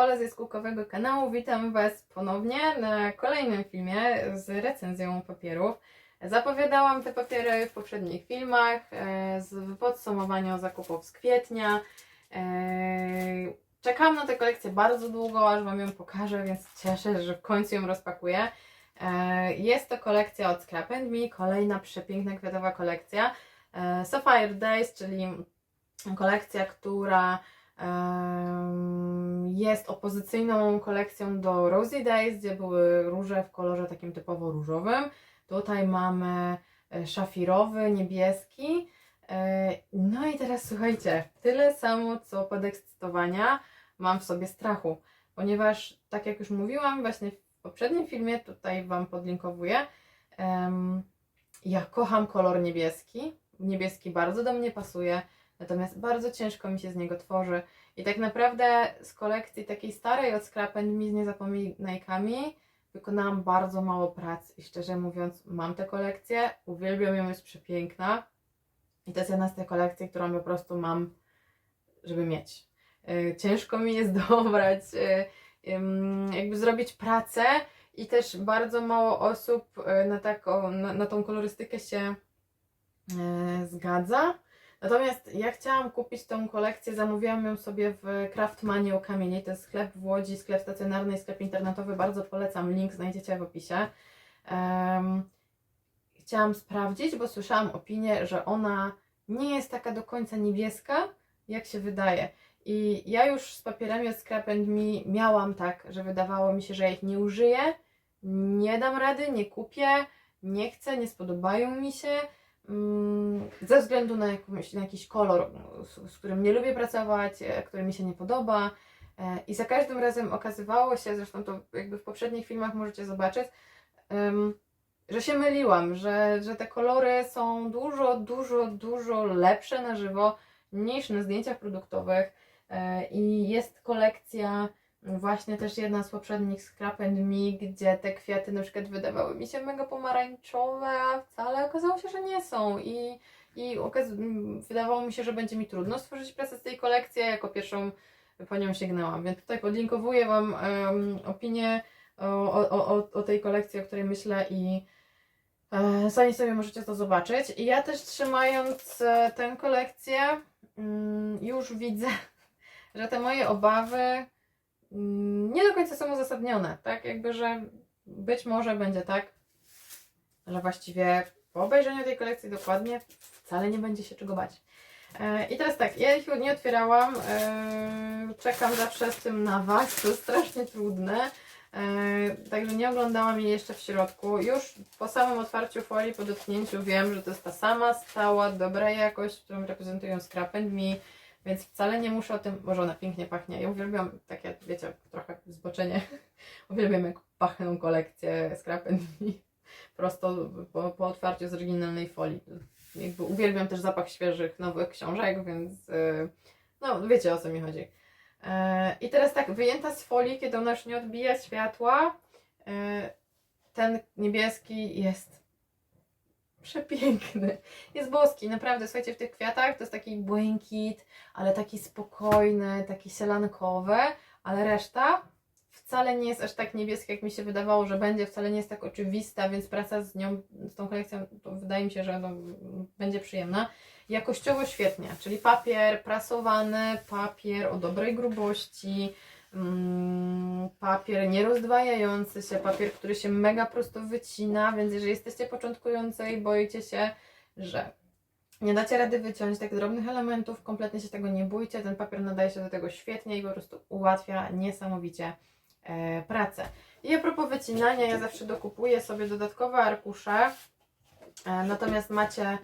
Ola z jaskółkowego kanału. Witam Was ponownie na kolejnym filmie z recenzją papierów. Zapowiadałam te papiery w poprzednich filmach e, z podsumowania zakupów z kwietnia. E, Czekałam na tę kolekcję bardzo długo, aż Wam ją pokażę, więc cieszę się, że w końcu ją rozpakuję. E, Jest to kolekcja od Scrap Me, kolejna przepiękna kwiatowa kolekcja. Sapphire Days, czyli kolekcja, która jest opozycyjną kolekcją do Rosy Days, gdzie były róże w kolorze takim typowo różowym. Tutaj mamy e, szafirowy, niebieski. E, No i teraz słuchajcie, tyle samo co podekscytowania mam w sobie strachu, ponieważ tak jak już mówiłam właśnie w poprzednim filmie, tutaj Wam podlinkowuję, ja kocham kolor niebieski. Niebieski bardzo do mnie pasuje, natomiast bardzo ciężko mi się z niego tworzy. I tak naprawdę z kolekcji takiej starej od Me z niezapominajkami wykonałam bardzo mało prac i szczerze mówiąc mam tę kolekcję, uwielbiam ją, jest przepiękna i to jest jedna z tych kolekcji, którą po prostu mam, żeby mieć. Yy, Ciężko mi jest dobrać, ym, jakby zrobić pracę i też bardzo mało osób yy, na, taką, na, na tą kolorystykę się zgadza. Natomiast ja chciałam kupić tą kolekcję, zamówiłam ją sobie w Craftmanie u Kamieni. To jest sklep w Łodzi, sklep stacjonarny sklep internetowy. Bardzo polecam, link znajdziecie w opisie. Em, chciałam sprawdzić, bo słyszałam opinię, że ona nie jest taka do końca niebieska, jak się wydaje. I ja już z papierami od Scrap Me miałam tak, że wydawało mi się, że ja ich nie użyję, nie dam rady, nie kupię, nie chcę, nie spodobają mi się ze względu na, jakąś, na jakiś kolor, z, z którym nie lubię pracować, e, który mi się nie podoba. E, I za każdym razem okazywało się, zresztą to jakby w poprzednich filmach możecie zobaczyć, że się myliłam, że, że te kolory są dużo, dużo, dużo lepsze na żywo niż na zdjęciach produktowych. E, I jest kolekcja, właśnie też jedna z poprzednich Scrap and Me, gdzie te kwiaty na przykład wydawały mi się mega pomarańczowe, a wcale okazało się, że nie są. I, i wydawało mi się, że będzie mi trudno stworzyć pracę z tej kolekcji, jako pierwszą po nią sięgnęłam. Więc tutaj podlinkowuję Wam em, opinię o, o, o, o tej kolekcji, o której myślę i e, sami sobie możecie to zobaczyć. I ja też trzymając e, tę kolekcję mm, już widzę, że te moje obawy nie do końca są uzasadnione, tak? Jakby, że być może będzie tak, że właściwie po obejrzeniu tej kolekcji dokładnie wcale nie będzie się czego bać. E, I teraz tak, ja ich nie otwierałam, e, czekam zawsze z tym na Was, to jest strasznie trudne, e, także nie oglądałam jej jeszcze w środku. Już po samym otwarciu folii, po dotknięciu wiem, że to jest ta sama stała, dobra jakość, którą reprezentują and Me, więc wcale nie muszę o tym, może ona pięknie pachnie. Ja uwielbiam takie, wiecie, trochę zboczenie. uwielbiam jak pachną and Me. Prosto po, po otwarciu z oryginalnej folii. Jakby uwielbiam też zapach świeżych, nowych książek, więc yy, no wiecie o co mi chodzi. Yy, I teraz tak, wyjęta z folii, kiedy ona już nie odbija światła, yy, ten niebieski jest przepiękny. Jest boski, naprawdę. Słuchajcie, w tych kwiatach to jest taki błękit, ale taki spokojny, taki sielankowy, ale reszta wcale nie jest aż tak niebieska, jak mi się wydawało, że będzie, wcale nie jest tak oczywista, więc praca z nią, z tą kolekcją, wydaje mi się, że no, będzie przyjemna. Jakościowo świetnie, czyli papier prasowany, papier o dobrej grubości, papier nierozdwajający się, papier, który się mega prosto wycina, więc jeżeli jesteście początkujący i boicie się, że nie dacie rady wyciąć tak drobnych elementów, kompletnie się tego nie bójcie, ten papier nadaje się do tego świetnie i po prostu ułatwia niesamowicie e, pracę. I a propos wycinania, ja zawsze dokupuję sobie dodatkowe arkusze, natomiast macie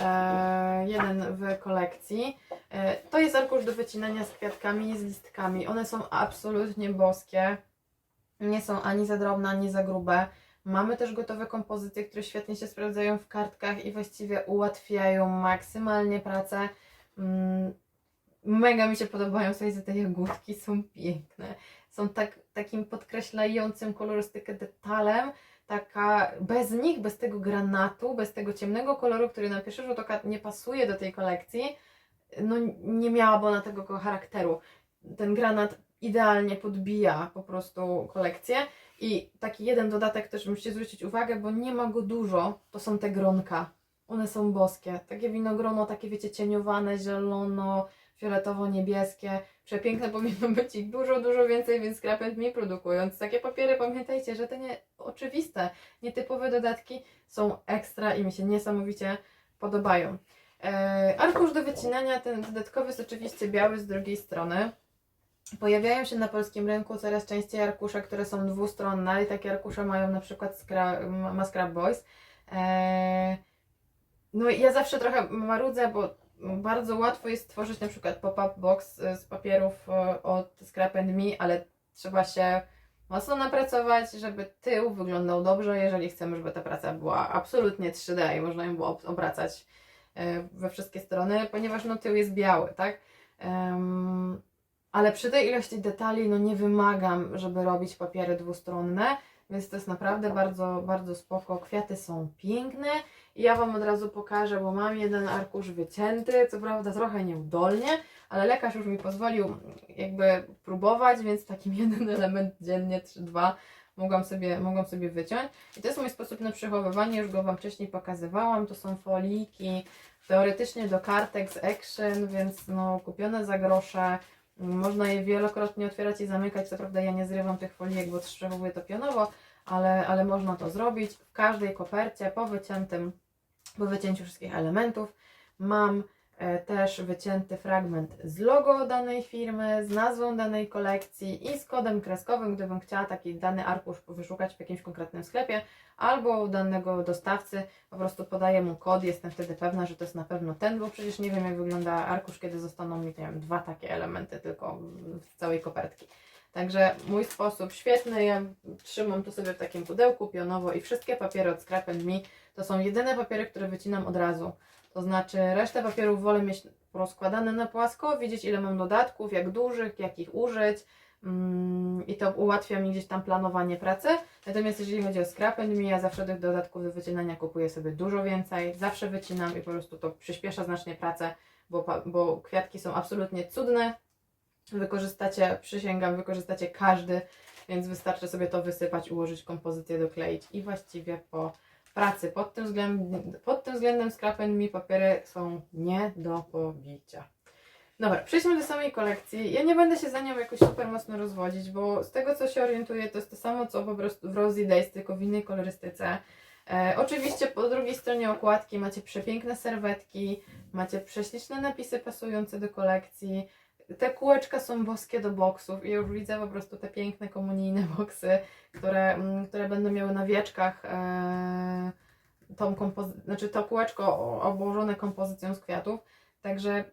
e, jeden w kolekcji. E, to jest arkusz do wycinania z kwiatkami i z listkami. One są absolutnie boskie. Nie są ani za drobne, ani za grube. Mamy też gotowe kompozycje, które świetnie się sprawdzają w kartkach i właściwie ułatwiają maksymalnie pracę. Mm, Mega mi się podobają, słuchajcie, te jagódki są piękne. Są tak, takim podkreślającym kolorystykę detalem, taka bez nich, bez tego granatu, bez tego ciemnego koloru, który na pierwszy rzut oka nie pasuje do tej kolekcji, no nie miałaby ona tego charakteru. Ten granat idealnie podbija po prostu kolekcję. I taki jeden dodatek też musicie zwrócić uwagę, bo nie ma go dużo, to są te gronka. One są boskie. Takie winogrono, takie wiecie, cieniowane, zielono, fioletowo-niebieskie. Przepiękne powinno być ich dużo, dużo więcej, więc Scrap and Me produkując takie papiery, pamiętajcie, że te nie oczywiste, nietypowe dodatki są ekstra i mi się niesamowicie podobają. E, arkusz do wycinania, ten dodatkowy jest oczywiście biały z drugiej strony. Pojawiają się na polskim rynku coraz częściej arkusze, które są dwustronne i takie arkusze mają na przykład Scra- ma Scrap Boys. E, no i ja zawsze trochę marudzę, bo bardzo łatwo jest stworzyć na przykład pop-up box e, z papierów e, od Scrap Me, ale trzeba się mocno napracować, żeby tył wyglądał dobrze, jeżeli chcemy, żeby ta praca była absolutnie 3D i można ją było ob- obracać e, we wszystkie strony, ponieważ no tył jest biały, tak? Ale przy tej ilości detali no nie wymagam, żeby robić papiery dwustronne, więc to jest naprawdę bardzo, bardzo spoko. Kwiaty są piękne i ja Wam od razu pokażę, bo mam jeden arkusz wycięty, co prawda trochę nieudolnie, ale lekarz już mi pozwolił jakby próbować, więc takim jeden element dziennie, 3-2 mogłam sobie, mogłam sobie wyciąć. I to jest mój sposób na przechowywanie, już go Wam wcześniej pokazywałam, to są foliki teoretycznie do kartek z Action, więc no kupione za grosze, można je wielokrotnie otwierać i zamykać, co prawda ja nie zrywam tych folijek, bo przechowuję to pionowo, ale, ale można to zrobić. W każdej kopercie po wyciętym, po wycięciu wszystkich elementów mam też wycięty fragment z logo danej firmy, z nazwą danej kolekcji i z kodem kreskowym, gdybym chciała taki dany arkusz wyszukać w jakimś konkretnym sklepie albo u danego dostawcy, po prostu podaję mu kod, jestem wtedy pewna, że to jest na pewno ten, bo przecież nie wiem jak wygląda arkusz, kiedy zostaną mi nie wiem, dwa takie elementy tylko z całej kopertki. Także mój sposób świetny, ja trzymam to sobie w takim pudełku pionowo i wszystkie papiery od Scrap Me to są jedyne papiery, które wycinam od razu. To znaczy resztę papierów wolę mieć rozkładane na płasko, wiedzieć ile mam dodatków, jak dużych, jakich użyć. Mm, i to ułatwia mi gdzieś tam planowanie pracy. Natomiast jeżeli chodzi o Scrap and Me, ja zawsze tych dodatków do wycinania kupuję sobie dużo więcej, zawsze wycinam i po prostu to przyspiesza znacznie pracę, bo, bo kwiatki są absolutnie cudne, wykorzystacie, przysięgam, wykorzystacie każdy, więc wystarczy sobie to wysypać, ułożyć kompozycję, dokleić i właściwie po pracy. Pod tym względem, pod tym względem and Me papiery są nie do pobicia. Dobra, przejdźmy do samej kolekcji. Ja nie będę się za nią jakoś super mocno rozwodzić, bo z tego co się orientuję, to jest to samo co po prostu w Rosy Days, tylko w innej kolorystyce. E, oczywiście po drugiej stronie okładki macie przepiękne serwetki, macie prześliczne napisy pasujące do kolekcji. Te kółeczka są boskie do boksów i już widzę po prostu te piękne komunijne boksy, które, mm, które będą miały na wieczkach e, tą kompozy- znaczy to kółeczko obłożone kompozycją z kwiatów. Także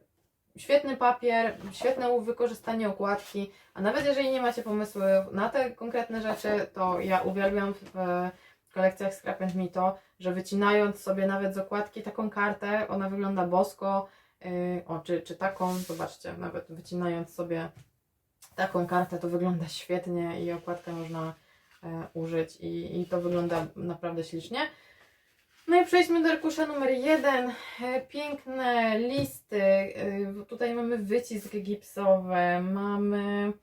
świetny papier, świetne wykorzystanie okładki, a nawet jeżeli nie macie pomysłu na te konkretne rzeczy, to ja uwielbiam w kolekcjach Scrap and Me to, że wycinając sobie nawet z okładki taką kartę, ona wygląda bosko, o, czy, czy taką, zobaczcie, nawet wycinając sobie taką kartę, to wygląda świetnie i okładkę można e, użyć i, i to wygląda naprawdę ślicznie. No i przejdźmy do arkusza numer jeden. E, Piękne listy. E, Tutaj mamy wycisk gipsowy, mamy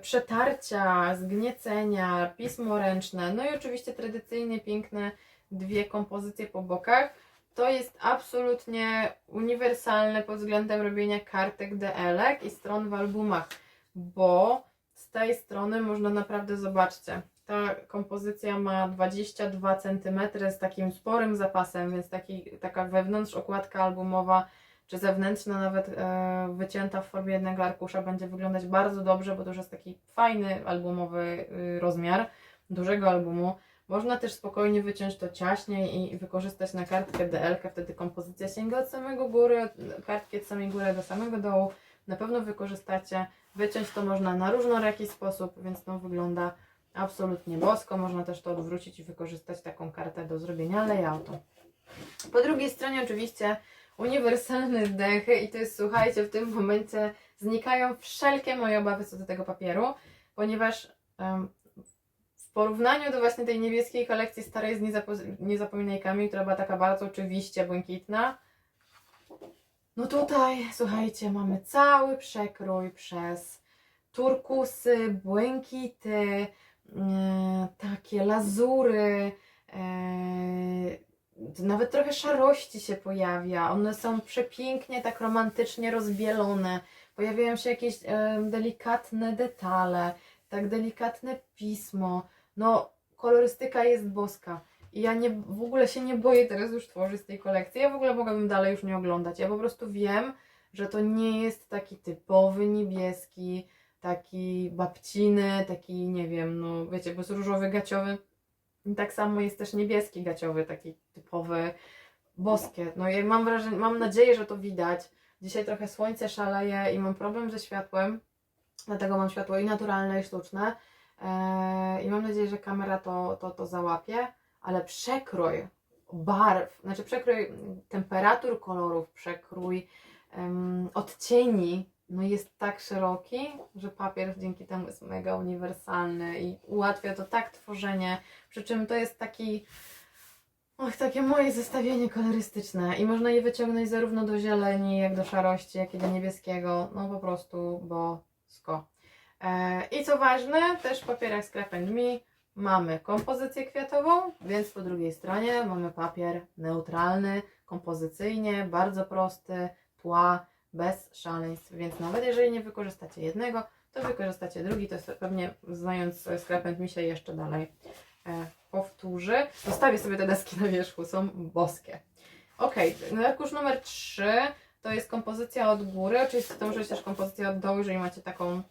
przetarcia, zgniecenia, pismo ręczne, no i oczywiście tradycyjnie piękne dwie kompozycje po bokach. To jest absolutnie uniwersalne pod względem robienia kartek DL-ek i stron w albumach, bo z tej strony można naprawdę, zobaczcie, ta kompozycja ma 22 cm z takim sporym zapasem, więc taki, taka wewnątrz okładka albumowa, czy zewnętrzna nawet e, wycięta w formie jednego arkusza będzie wyglądać bardzo dobrze, bo to już jest taki fajny albumowy y, rozmiar dużego albumu. Można też spokojnie wyciąć to ciaśniej i wykorzystać na kartkę DL, wtedy kompozycja sięga od samego góry, od kartki od samej góry do samego dołu. Na pewno wykorzystacie. Wyciąć to można na różnoraki sposób, więc to wygląda absolutnie bosko. Można też to odwrócić i wykorzystać taką kartę do zrobienia layoutu. Po drugiej stronie oczywiście uniwersalne zdechy i to jest, słuchajcie, w tym momencie znikają wszelkie moje obawy co do tego papieru, ponieważ w porównaniu do właśnie tej niebieskiej kolekcji starej z niezapo- niezapominajkami, która była taka bardzo oczywiście błękitna, no tutaj, słuchajcie, mamy cały przekrój przez turkusy, błękity, e, takie lazury, e, nawet trochę szarości się pojawia. One są przepięknie, tak romantycznie rozbielone. Pojawiają się jakieś e, delikatne detale, tak delikatne pismo. No, kolorystyka jest boska. I ja nie, w ogóle się nie boję teraz już tworzyć tej kolekcji. Ja w ogóle mogłabym dalej już nie oglądać. Ja po prostu wiem, że to nie jest taki typowy niebieski, taki babciny, taki, nie wiem, no wiecie, bo jest różowy gaciowy. I tak samo jest też niebieski gaciowy, taki typowy, boskie. No i mam wrażenie, mam nadzieję, że to widać. Dzisiaj trochę słońce szaleje i mam problem ze światłem, dlatego mam światło i naturalne, i sztuczne. Eee, I mam nadzieję, że kamera to, to, to załapie, ale przekrój barw, znaczy przekrój temperatur kolorów, przekrój em, odcieni, no jest tak szeroki, że papier dzięki temu jest mega uniwersalny i ułatwia to tak tworzenie, przy czym to jest taki Och, takie moje zestawienie kolorystyczne i można je wyciągnąć zarówno do zieleni, jak do szarości, jak i do niebieskiego, no po prostu bosko. E, I co ważne, też w papierach Scrap Me mamy kompozycję kwiatową, więc po drugiej stronie mamy papier neutralny, kompozycyjnie, bardzo prosty, tła, bez szaleństw, więc nawet jeżeli nie wykorzystacie jednego, to wykorzystacie drugi, to pewnie znając Scrap and Me się jeszcze dalej e, powtórzy. Zostawię sobie te deski na wierzchu, są boskie. Ok, arkusz numer 3 to jest kompozycja od góry. Oczywiście to może być też kompozycja od dołu, jeżeli macie taką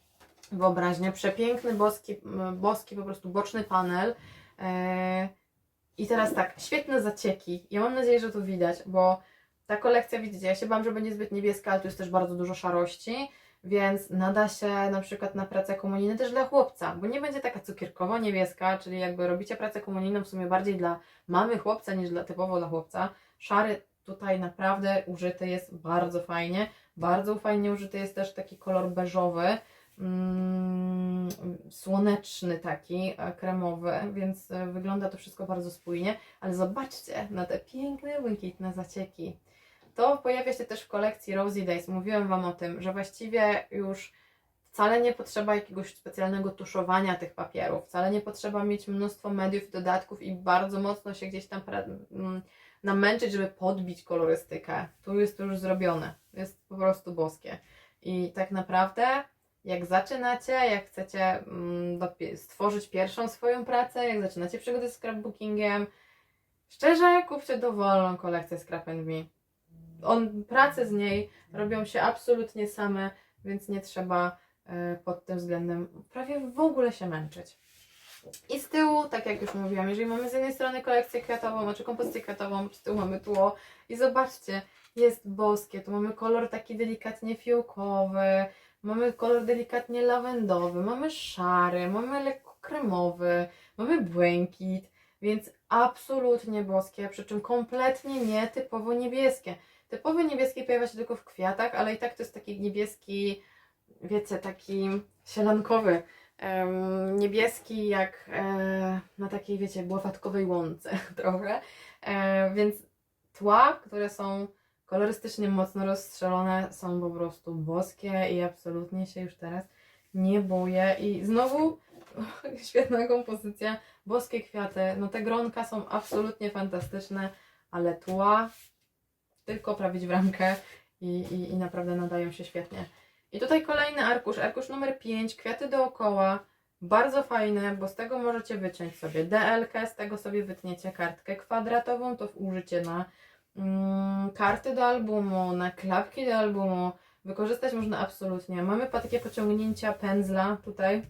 wyobraźnię. Przepiękny, boski, boski po prostu boczny panel. E, I teraz tak, świetne zacieki. Ja mam nadzieję, że to widać, bo ta kolekcja, widzicie, ja się bałam, że będzie zbyt niebieska, ale tu jest też bardzo dużo szarości więc nada się na przykład na pracę komunijną też dla chłopca, bo nie będzie taka cukierkowo niebieska, czyli jakby robicie pracę komunijną w sumie bardziej dla mamy chłopca niż dla, typowo dla chłopca. Szary tutaj naprawdę użyty jest bardzo fajnie, bardzo fajnie użyty jest też taki kolor beżowy, mm, słoneczny taki, e, kremowy, więc e, wygląda to wszystko bardzo spójnie, ale zobaczcie na te piękne, błękitne zacieki. To pojawia się też w kolekcji Rosy Days. Mówiłem Wam o tym, że właściwie już wcale nie potrzeba jakiegoś specjalnego tuszowania tych papierów, wcale nie potrzeba mieć mnóstwo mediów, dodatków i bardzo mocno się gdzieś tam mm, namęczyć, żeby podbić kolorystykę. Tu jest to już zrobione. Jest po prostu boskie. I tak naprawdę, jak zaczynacie, jak chcecie mm, stworzyć pierwszą swoją pracę, jak zaczynacie przygodę z scrapbookingiem, szczerze kupcie dowolną kolekcję Scrap and Me on, prace z niej robią się absolutnie same, więc nie trzeba e, pod tym względem prawie w ogóle się męczyć. I z tyłu, tak jak już mówiłam, jeżeli mamy z jednej strony kolekcję kwiatową, znaczy kompozycję kwiatową, z tyłu mamy tło i zobaczcie, jest boskie, tu mamy kolor taki delikatnie fiołkowy, mamy kolor delikatnie lawendowy, mamy szary, mamy lekko kremowy, mamy błękit, więc absolutnie boskie, przy czym kompletnie nie typowo niebieskie. Typowy niebieski pojawia się tylko w kwiatach, ale i tak to jest taki niebieski, wiecie, taki sielankowy. em, niebieski jak e, na takiej, wiecie, bławatkowej łące trochę. E, więc tła, które są kolorystycznie mocno rozstrzelone, są po prostu boskie i absolutnie się już teraz nie boję. I znowu świetna kompozycja, boskie kwiaty. No te gronka są absolutnie fantastyczne, ale tła tylko prawić w ramkę i, i, i naprawdę nadają się świetnie. I tutaj kolejny arkusz, arkusz numer 5, kwiaty dookoła. Bardzo fajne, bo z tego możecie wyciąć sobie DL, z tego sobie wytniecie kartkę kwadratową, to użycie na karty do albumu, na klapki do albumu. Wykorzystać można absolutnie. Mamy takie pociągnięcia pędzla tutaj,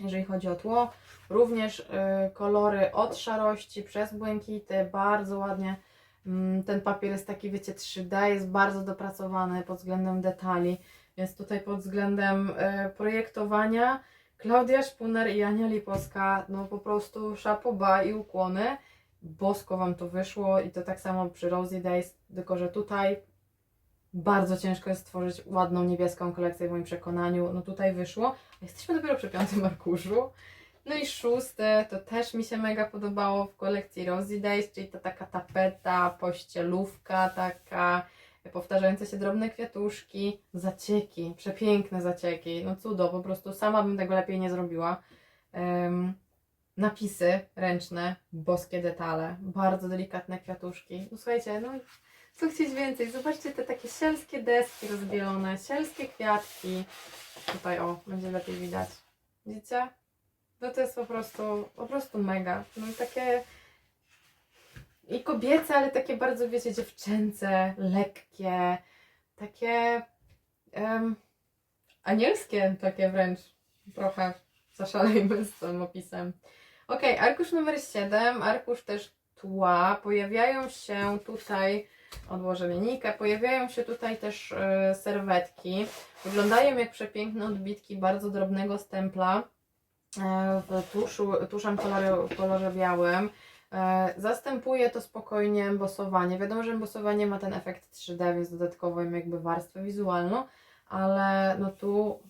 jeżeli chodzi o tło. Również y, kolory od szarości przez błękity, bardzo ładnie Mm, Ten papier jest taki, wiecie, 3D, jest bardzo dopracowany pod względem detali, więc tutaj pod względem e, projektowania Klaudia Szpuner i Ania Lipowska, no po prostu szapoba i ukłony. Bosko Wam to wyszło i to tak samo przy Rosy Days, tylko że tutaj bardzo ciężko jest stworzyć ładną niebieską kolekcję w moim przekonaniu. No tutaj wyszło, jesteśmy dopiero przy piątym arkuszu. No i szóste, to też mi się mega podobało w kolekcji Rosy Days, czyli to taka tapeta, pościelówka taka, powtarzające się drobne kwiatuszki, zacieki, przepiękne zacieki, no cudo, po prostu sama bym tego lepiej nie zrobiła. Em, napisy ręczne, boskie detale, bardzo delikatne kwiatuszki. No słuchajcie, no co chcieć więcej? Zobaczcie te takie sielskie deski rozbielone, sielskie kwiatki. Tutaj o, będzie lepiej widać. Widzicie? No to jest po prostu, po prostu mega. No i takie i kobiece, ale takie bardzo, wiecie, dziewczęce, lekkie, takie em, anielskie, takie wręcz. Trochę zaszalejmy z tym opisem. Ok, arkusz numer 7, arkusz też tła. Pojawiają się tutaj, odłożę linijkę, pojawiają się tutaj też e, serwetki. Wyglądają jak przepiękne odbitki bardzo drobnego stempla w tuszu, tuszem kolorze, w kolorze białym. E, Zastępuje to spokojnie embosowanie. Wiadomo, że embosowanie ma ten efekt 3D, więc dodatkowo im jakby warstwę wizualną, ale no tu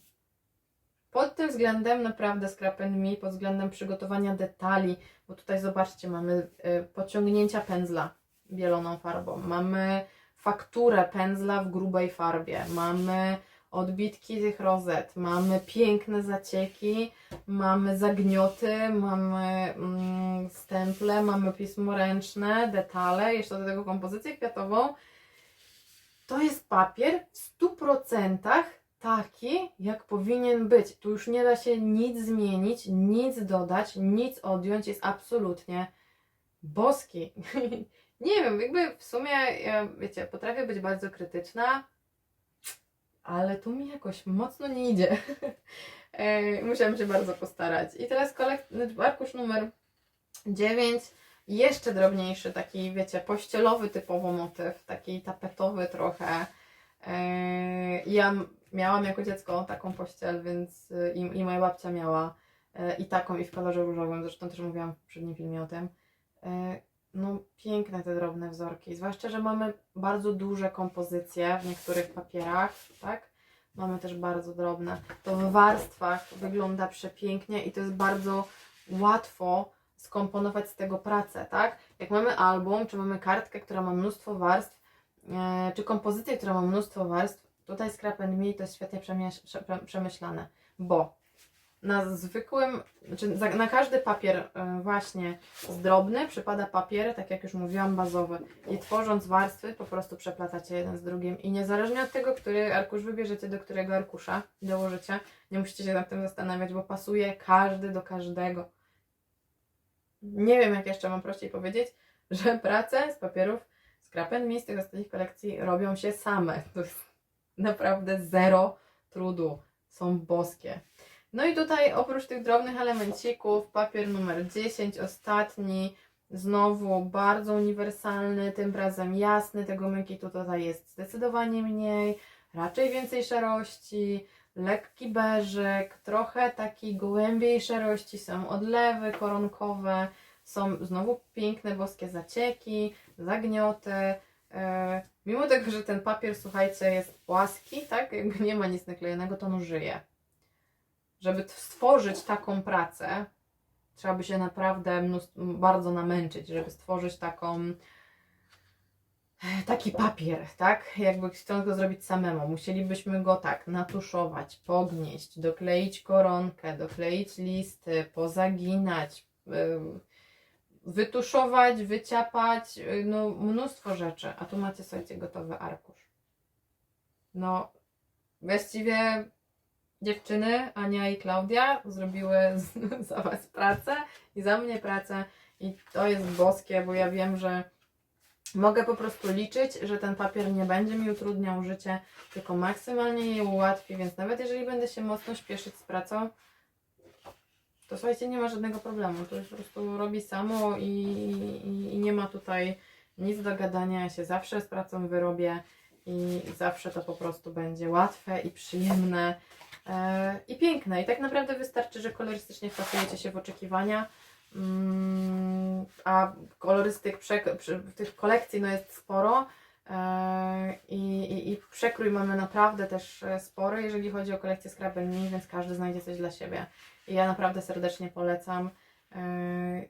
pod tym względem naprawdę Scrap and Me, pod względem przygotowania detali, bo tutaj zobaczcie, mamy e, pociągnięcia pędzla bieloną farbą, mamy fakturę pędzla w grubej farbie, mamy odbitki tych rozet, mamy piękne zacieki, mamy zagnioty, mamy mm, stemple, mamy pismo ręczne, detale, jeszcze do tego kompozycję kwiatową. To jest papier w 100% taki, jak powinien być. Tu już nie da się nic zmienić, nic dodać, nic odjąć. Jest absolutnie boski. nie wiem, jakby w sumie, wiecie, potrafię być bardzo krytyczna, ale tu mi jakoś mocno nie idzie. E, Musiałam się bardzo postarać. I teraz kolek- arkusz numer 9. Jeszcze drobniejszy, taki wiecie, pościelowy typowo motyw, taki tapetowy trochę. E, Ja miałam jako dziecko taką pościel, więc y, i, i moja babcia miała e, i taką, i w kolorze różowym, zresztą też mówiłam w poprzednim filmie o tym. E, No, piękne te drobne wzorki, zwłaszcza, że mamy bardzo duże kompozycje w niektórych papierach, tak? Mamy też bardzo drobne. To w warstwach wygląda przepięknie i to jest bardzo łatwo skomponować z tego pracę, tak? Jak mamy album, czy mamy kartkę, która ma mnóstwo warstw, czy kompozycję, która ma mnóstwo warstw, tutaj Scrap and Me to jest świetnie przemyślane, bo na zwykłym, znaczy na każdy papier e, właśnie zdrobny przypada papier, tak jak już mówiłam, bazowy. I tworząc warstwy, po prostu przeplatacie jeden z drugim. I niezależnie od tego, który arkusz wybierzecie, do którego arkusza dołożycie, nie musicie się nad tym zastanawiać, bo pasuje każdy do każdego. Nie wiem, jak jeszcze mam prościej powiedzieć, że prace z papierów and Me z tych ostatnich kolekcji robią się same. Naprawdę zero trudu. Są boskie. No i tutaj oprócz tych drobnych elemencików, papier numer 10, ostatni, znowu bardzo uniwersalny, tym razem jasny, tego mykitu tutaj jest zdecydowanie mniej, raczej więcej szarości, lekki beżyk, trochę takiej głębiej szarości, są odlewy koronkowe, są znowu piękne boskie zacieki, zagnioty. E, mimo tego, że ten papier, słuchajcie, jest płaski, tak, jakby nie ma nic naklejonego, to on żyje żeby stworzyć taką pracę, trzeba by się naprawdę bardzo namęczyć, żeby stworzyć taką taki papier, tak? Jakby chcąc go zrobić samemu, musielibyśmy go tak natuszować, pognieść, dokleić koronkę, dokleić listy, pozaginać, ym, wytuszować, wyciapać, y, no mnóstwo rzeczy. A tu macie, słuchajcie, gotowy arkusz. No, właściwie dziewczyny, Ania i Klaudia, zrobiły za Was pracę i za mnie pracę. I to jest boskie, bo ja wiem, że mogę po prostu liczyć, że ten papier nie będzie mi utrudniał życie, tylko maksymalnie je ułatwi, więc nawet jeżeli będę się mocno śpieszyć z pracą, to słuchajcie, nie ma żadnego problemu. To już po prostu robi samo i, i, i nie ma tutaj nic do gadania. Ja się zawsze z pracą wyrobię i zawsze to po prostu będzie łatwe i przyjemne e, i piękne. I tak naprawdę wystarczy, że kolorystycznie wpasujecie się w oczekiwania. Mm, a kolorystyk tych kolekcji no jest sporo. e, I, i, I przekrój mamy naprawdę też e, spory, jeżeli chodzi o kolekcję Me, więc każdy znajdzie coś dla siebie. Ja naprawdę serdecznie polecam. e,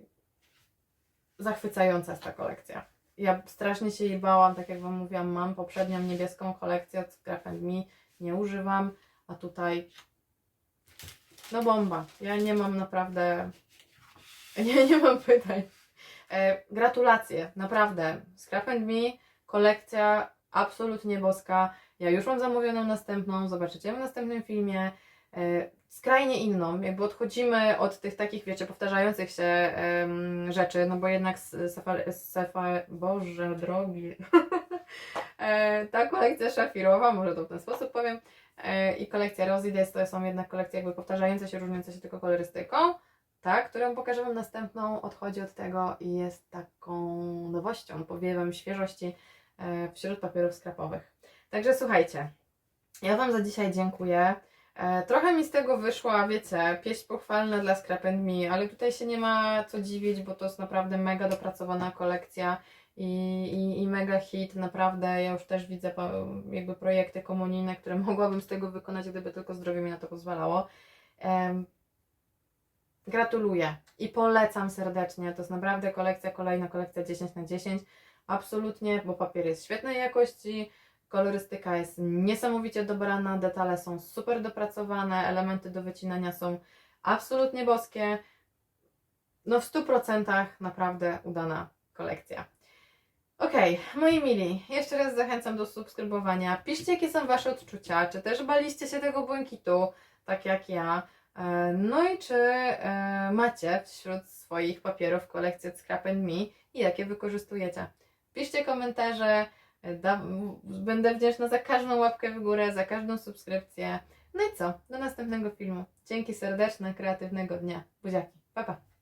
Zachwycająca jest ta kolekcja. ja strasznie się jej bałam, tak jak Wam mówiłam, mam poprzednią niebieską kolekcję Scrap and Me, nie używam, a tutaj no bomba. Ja nie mam naprawdę, nie, nie mam pytań. E, gratulacje, naprawdę. Scrap and Me, kolekcja absolutnie boska. Ja już mam zamówioną następną, zobaczycie w następnym filmie. E, skrajnie inną, jakby odchodzimy od tych takich, wiecie, powtarzających się em, rzeczy, no bo jednak Sefa, sefa, Boże drogi, e, ta kolekcja szafirowa, może to w ten sposób powiem, e, i kolekcja Rosides to są jednak kolekcje jakby powtarzające się, różniące się tylko kolorystyką. Ta, którą pokażę Wam następną, odchodzi od tego i jest taką nowością, powiewem świeżości wśród papierów skrapowych. Także słuchajcie, ja Wam za dzisiaj dziękuję. E, Trochę mi z tego wyszła, wiecie, pieśń pochwalna dla Scrap Me, ale tutaj się nie ma co dziwić, bo to jest naprawdę mega dopracowana kolekcja i, i, i mega hit, naprawdę. Ja już też widzę jakby projekty komunijne, które mogłabym z tego wykonać, gdyby tylko zdrowie mi na to pozwalało. Gratuluję i polecam serdecznie. To jest naprawdę kolekcja, kolejna kolekcja 10 na 10. Absolutnie, bo papier jest świetnej jakości, kolorystyka jest niesamowicie dobrana, detale są super dopracowane, elementy do wycinania są absolutnie boskie. No w 100% naprawdę udana kolekcja. Okej, moi mili, jeszcze raz zachęcam do subskrybowania. Piszcie, jakie są Wasze odczucia. Czy też baliście się tego błękitu, tak jak ja? E, No i czy e, macie wśród swoich papierów kolekcję Scrap Me i jakie wykorzystujecie? Piszcie komentarze. Będę wdzięczna za każdą łapkę w górę, za każdą subskrypcję. No i co? Do następnego filmu. Dzięki serdeczne, kreatywnego dnia. Buziaki. Pa, pa.